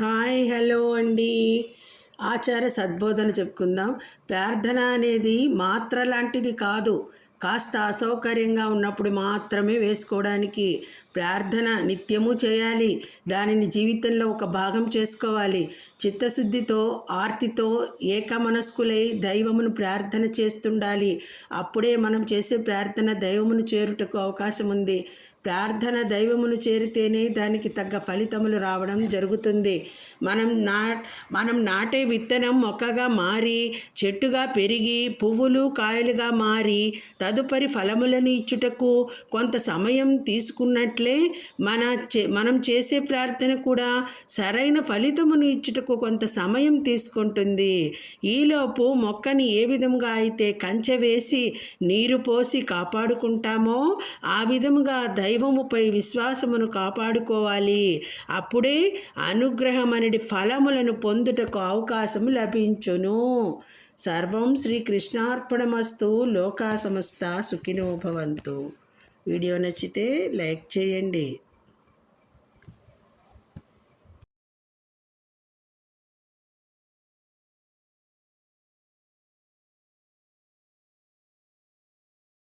Hi hello అండి. ఆచార సద్బోధన చెప్పుకుందాం. ప్రార్థన అనేది మాత్ర లాంటిది కాదు. కాస్త అసౌకర్యంగా ఉన్నప్పుడు మాత్రమే వేసుకోవడానికి ప్రార్థన నిత్యము చేయాలి. దానిని జీవితంలో ఒక భాగం చేసుకోవాలి. చిత్తశుద్ధితో ఆర్తితో ఏకమనస్కులై దైవమును ప్రార్థన చేస్తుండాలి. అప్పుడే మనం చేసే ప్రార్థన దైవమును చేరుటకు అవకాశం ఉంది. ప్రార్థన దైవమును చేరితేనే దానికి తగ్గ ఫలితములు రావడం జరుగుతుంది. మనం నా మనం నాటే విత్తనం మొక్కగా మారి చెట్టుగా పెరిగి పువ్వులు కాయలుగా మారి తదుపరి ఫలములను ఇచ్చుటకు కొంత సమయం తీసుకున్నట్లే మన చే మనం చేసే ప్రార్థన కూడా సరైన ఫలితమును ఇచ్చుటకు కొంత సమయం తీసుకుంటుంది. ఈలోపు మొక్కని ఏ విధంగా అయితే కంచె వేసి నీరు పోసి కాపాడుకుంటామో ఆ విధముగా దైవముపై విశ్వాసమును కాపాడుకోవాలి. అప్పుడే అనుగ్రహమనడి ఫలములను పొందుటకు అవకాశం లభించును. సర్వం శ్రీకృష్ణార్పణమస్తు లోకా సమస్త సుఖినో భవంతు. వీడియో నచ్చితే లైక్ చేయండి.